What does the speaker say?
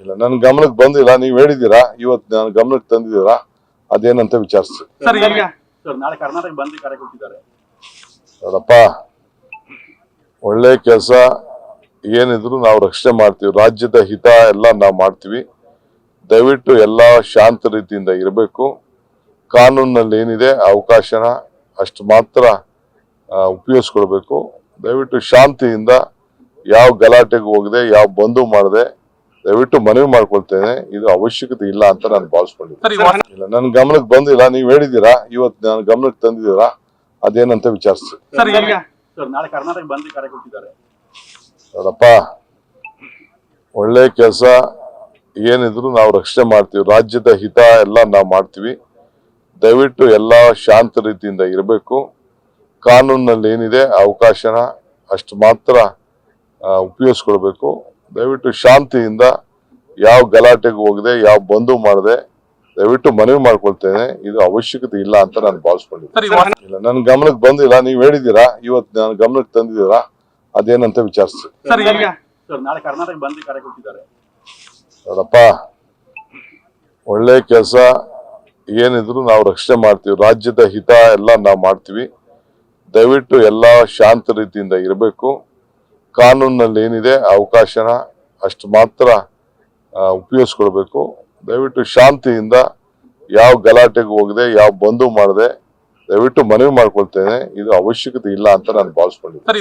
ಇಲ್ಲ ನನ್ನ ಗಮನಕ್ಕೆ ಬಂದಿಲ್ಲ ನೀವ್ ಹೇಳಿದೀರಾ ಇವತ್ತು ನನ್ನ ಗಮನಕ್ಕೆ ತಂದಿದ್ದೀರಾ? ಅದೇನಂತ ವಿಚಾರಿಸಿ. ಸರ್ ಈಗ ಸರ್ ನಾಳೆ ಕರ್ನಾಟಕ ಬಂದ್ ಕರೆ ಕೊಟ್ಟಿದ್ದಾರೆ. ನೋಡಪ್ಪ ಒಳ್ಳೆ ಕೆಲಸ ಏನಿದ್ರು ನಾವು ರಕ್ಷಣೆ ಮಾಡ್ತೀವಿ. ರಾಜ್ಯದ ಹಿತ ಎಲ್ಲ ನಾವು ಮಾಡ್ತೀವಿ. ದಯವಿಟ್ಟು ಎಲ್ಲ ಶಾಂತ ರೀತಿಯಿಂದ ಇರಬೇಕು. ಕಾನೂನಿನಲ್ಲಿ ಏನಿದೆ ಆ ಅವಕಾಶನ ಅಷ್ಟು ಮಾತ್ರ ಉಪಯೋಗಿಸ್ಕೊಳ್ಬೇಕು. ದಯವಿಟ್ಟು ಶಾಂತಿಯಿಂದ ಯಾವ ಗಲಾಟೆಗೆ ಹೋಗದೆ ಯಾವ ಬಂದು ಮಾಡದೆ ದಯವಿಟ್ಟು ಮನವಿ ಮಾಡ್ಕೊಳ್ತೇನೆ. ಇದು ಅವಶ್ಯಕತೆ ಇಲ್ಲ ಅಂತ ನಾನು ಭಾವಿಸ್ಕೊಂಡಿದ್ದೀನಿ. ಇಲ್ಲ ನನ್ ಗಮನಕ್ಕೆ ಬಂದಿಲ್ಲ. ನೀವು ಹೇಳಿದೀರಾ ಇವತ್ತು ನನ್ನ ಗಮನಕ್ಕೆ ತಂದಿದ್ದೀರಾ? ಅದೇನಂತ ವಿಚಾರಿಸ್ತೀನಿ. ಸರ್ ಸರ್ ನಾಳೆ ಕರ್ನಾಟಕ ಬಂದ್ ಕರೆ ಕೊಟ್ಟಿದ್ದಾರೆ. ನೋಡಪ್ಪ ಒಳ್ಳೆ ಕೆಲಸ ಏನಿದ್ರು ನಾವು ರಕ್ಷಣೆ ಮಾಡ್ತೀವಿ. ರಾಜ್ಯದ ಹಿತ ಎಲ್ಲ ನಾವು ಮಾಡ್ತೀವಿ. ದಯವಿಟ್ಟು ಎಲ್ಲ ಶಾಂತ ರೀತಿಯಿಂದ ಇರಬೇಕು. ಕಾನೂನಿನಲ್ಲಿ ಏನಿದೆ ಅವಕಾಶನ ಅಷ್ಟು ಮಾತ್ರ ಉಪಯೋಗಿಸ್ಕೊಳ್ಬೇಕು. ದಯವಿಟ್ಟು ಶಾಂತಿಯಿಂದ ಯಾವ ಗಲಾಟೆಗೆ ಹೋಗದೆ ಯಾವ ಬಂದು ಮಾಡದೆ ದಯವಿಟ್ಟು ಮನವಿ ಮಾಡ್ಕೊಳ್ತೇನೆ. ಇದು ಅವಶ್ಯಕತೆ ಇಲ್ಲ ಅಂತ ನಾನು ವಾಹನ ಇಲ್ಲ ನನ್ ಗಮನಕ್ಕೆ ಬಂದಿಲ್ಲ ನೀವು ಹೇಳಿದೀರಾ ಇವತ್ತು ನನ್ನ ಗಮನಕ್ಕೆ ತಂದಿದ್ದೀರಾ? ಅದೇನಂತ ವಿಚಾರಿಸ್ತೀನಿ. ಸರ್ ಈಗ ಸರ್ ನಾಳೆ ಕರ್ನಾಟಕ ಬಂದ್ ಕರೆ ಕೊಟ್ಟಿದ್ದಾರೆ. ನೋಡಪ್ಪ ಒಳ್ಳೆ ಕೆಲಸ ಏನಿದ್ರು ನಾವು ರಕ್ಷಣೆ ಮಾಡ್ತೀವಿ. ರಾಜ್ಯದ ಹಿತ ಎಲ್ಲ ನಾವು ಮಾಡ್ತೀವಿ. ದಯವಿಟ್ಟು ಎಲ್ಲ ಶಾಂತ ರೀತಿಯಿಂದ ಇರಬೇಕು. ಕಾನೂನಲ್ಲಿ ಏನಿದೆ, ಅವಕಾಶನ ಅಷ್ಟು ಮಾತ್ರ ಉಪಯೋಗಿಸ್ಕೊಳ್ಬೇಕು. ದಯವಿಟ್ಟು ಶಾಂತಿಯಿಂದ ಯಾವ ಗಲಾಟೆಗೆ ಹೋಗದೆ, ಯಾವ ಬಂದು ಮಾಡದೆ, ದಯವಿಟ್ಟು ಮನವಿ ಮಾಡ್ಕೊಳ್ತೇನೆ. ಇದು ಅವಶ್ಯಕತೆ ಇಲ್ಲ ಅಂತ ನಾನು ಭಾವಿಸ್ಕೊಂಡಿದ್ದೀನಿ.